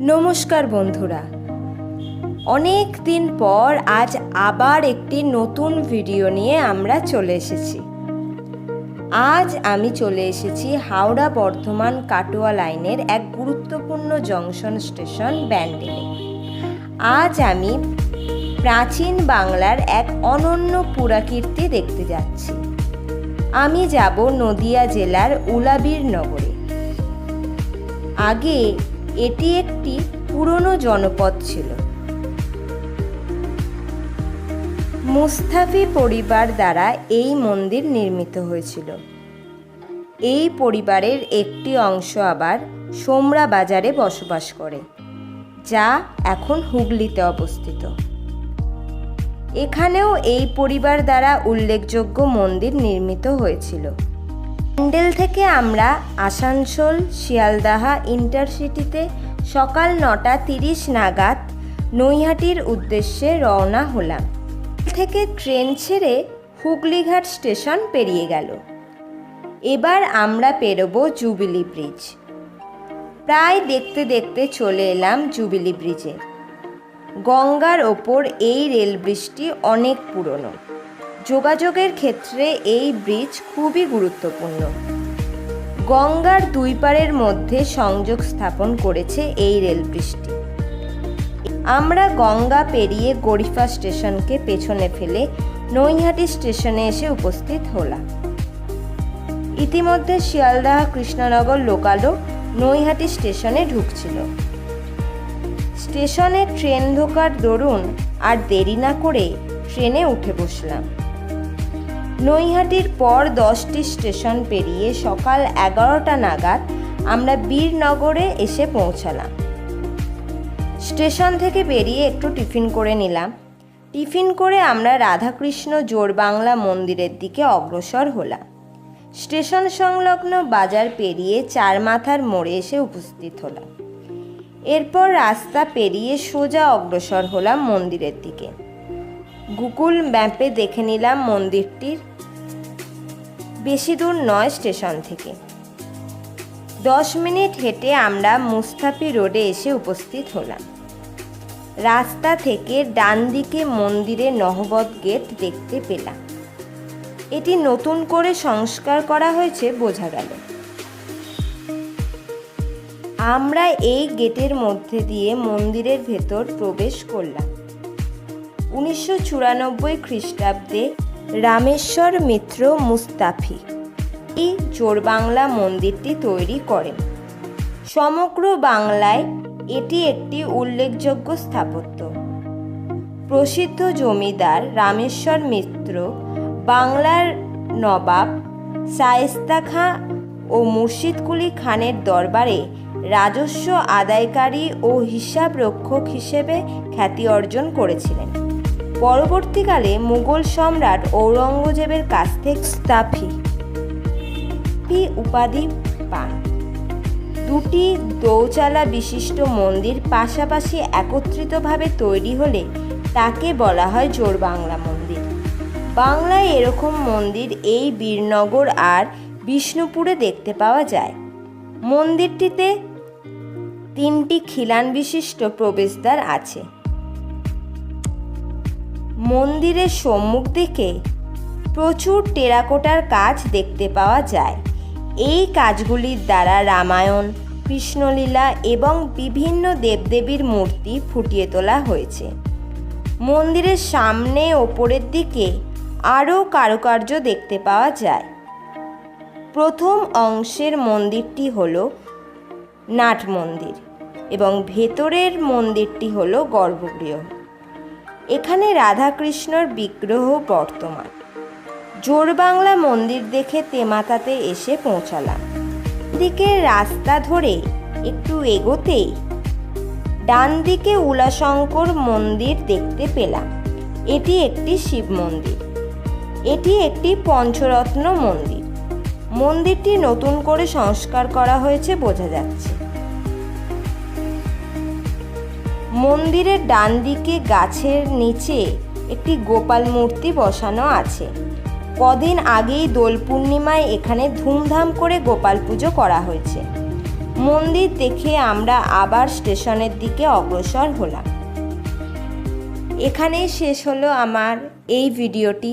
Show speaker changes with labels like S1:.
S1: নমস্কার বন্ধুরা। অনেক দিন পর আজ আবার একটি নতুন ভিডিও নিয়ে আমরা চলে এসেছি। আজ আমি চলে এসেছি হাওড়া বর্ধমান কাটোয়া লাইনের এক গুরুত্বপূর্ণ জংশন স্টেশন ব্যান্ডেলে। আজ আমি প্রাচীন বাংলার এক অনন্য পুরাকীর্তি দেখতে যাচ্ছি। আমি যাব নদিয়া জেলার উলাবির নগরে। আগে এটি একটি পুরনো জনপদ ছিল। মুস্তাফি পরিবার দ্বারা এই মন্দির নির্মিত হয়েছিল। এই পরিবারের একটি অংশ আবার সোমরা বাজারে বসবাস করে, যা এখন হুগলিতে অবস্থিত। এখানেও এই পরিবার দ্বারা উল্লেখযোগ্য মন্দির নির্মিত হয়েছিল। প্যান্ডেল থেকে আমরা আসানসোল, শিয়ালদাহা ইন্টারসিটিতে সকাল নটা তিরিশ নাগাদ নৈহাটির উদ্দেশ্যে রওনা হলাম। থেকে ট্রেন ছেড়ে হুগলিঘাট স্টেশন পেরিয়ে গেল। এবার আমরা পেরোবো জুবিলি ব্রিজ। প্রায় দেখতে দেখতে চলে এলাম জুবিলি ব্রিজে। গঙ্গার ওপর এই রেল ব্রিজটি অনেক পুরনো। যোগাযোগের ক্ষেত্রে এই ব্রিজ খুবই গুরুত্বপূর্ণ। গঙ্গার দুই পারের মধ্যে সংযোগ স্থাপন করেছে এই রেল ব্রিজটি। আমরা গঙ্গা পেরিয়ে গরিফা স্টেশনকে পেছনে ফেলে নৈহাটি স্টেশনে এসে উপস্থিত হলাম। ইতিমধ্যে শিয়ালদাহ কৃষ্ণনগর লোকালও নৈহাটি স্টেশনে ঢুকছিল। স্টেশনে ট্রেন ঢোকার দরুন আর দেরি না করে ট্রেনে উঠে বসলাম। নৈহাটির পর দশটি স্টেশন পেরিয়ে সকাল এগারোটা নাগাদ আমরা বীরনগরে এসে পৌঁছালাম। স্টেশন থেকে বেরিয়ে একটু টিফিন করে নিলাম। টিফিন করে আমরা রাধাকৃষ্ণ জোর বাংলা মন্দিরের দিকে অগ্রসর হলাম। স্টেশন সংলগ্ন বাজার পেরিয়ে চার মাথার মোড়ে এসে উপস্থিত হলাম। এরপর রাস্তা পেরিয়ে সোজা অগ্রসর হলাম মন্দিরের দিকে। গুগল ম্যাপে দেখে নিলাম মন্দিরটির। বেশি দূর নয় স্টেশন থেকে। দশ মিনিট হেঁটে আমরা মুস্তাফি রোডে এসে উপস্থিত হলাম। রাস্তা থেকে ডান দিকে মন্দিরে নহবত গেট দেখতে পেলাম। এটি নতুন করে সংস্কার করা হয়েছে বোঝা গেল। আমরা এই গেটের মধ্যে দিয়ে মন্দিরের ভেতর প্রবেশ করলাম। উনিশশো চুরানব্বই খ্রিস্টাব্দে রামেশ্বর মিত্র মুস্তাফি এই জোরবাংলা মন্দিরটি তৈরি করেন। সমগ্র বাংলায় এটি একটি উল্লেখযোগ্য স্থাপত্য। প্রসিদ্ধ জমিদার রামেশ্বর মিত্র, বাংলার নবাব শায়েস্তা খাঁ ও মুর্শিদকুলি খানের দরবারে রাজস্ব আদায়কারী ও হিসাবরক্ষক হিসেবে খ্যাতি অর্জন করেছিলেন। পরবর্তীকালে মুঘল সম্রাট ঔরঙ্গজেবের কাছ থেকে স্তাফি পি উপাধি পান। দুটি দৌচালা বিশিষ্ট মন্দির পাশাপাশি একত্রিতভাবে তৈরি হলে তাকে বলা হয় জোর বাংলা মন্দির। বাংলায় এরকম মন্দির এই বীরনগর আর বিষ্ণুপুরে দেখতে পাওয়া যায়। মন্দিরটিতে তিনটি খিলান বিশিষ্ট প্রবেশদ্বার আছে। মন্দিরের সম্মুখ দিকে প্রচুর টেরাকোটার কাজ দেখতে পাওয়া যায়। এই কাজগুলির দ্বারা রামায়ণ, কৃষ্ণলীলা এবং বিভিন্ন দেবদেবীর মূর্তি ফুটিয়ে তোলা হয়েছে। মন্দিরের সামনে ওপরের দিকে আরও কারুকার্য দেখতে পাওয়া যায়। প্রথম অংশের মন্দিরটি হল নাট মন্দির এবং ভেতরের মন্দিরটি হল গর্ভগৃহ। এখানে রাধাকৃষ্ণর বিগ্রহ বর্তমান। জোরবাংলা মন্দির দেখে তেমাতাতে এসে পৌঁছালাম। দিকে রাস্তা ধরে একটু এগোতেই ডান দিকে উলাশঙ্কর মন্দির দেখতে পেলাম। এটি একটি শিব মন্দির। এটি একটি পঞ্চরত্ন মন্দির। মন্দিরটি নতুন করে সংস্কার করা হয়েছে বোঝা যাচ্ছে। মন্দিরের ডান দিকে গাছের নিচে একটি গোপাল মূর্তি বসানো আছে। কদিন আগেই দোল পূর্ণিমায় এখানে ধুমধাম করে গোপাল পুজো করা হয়েছে। মন্দির দেখে আমরা আবার স্টেশনের দিকে অগ্রসর হলাম। এখানেই শেষ হলো আমার এই ভিডিওটি।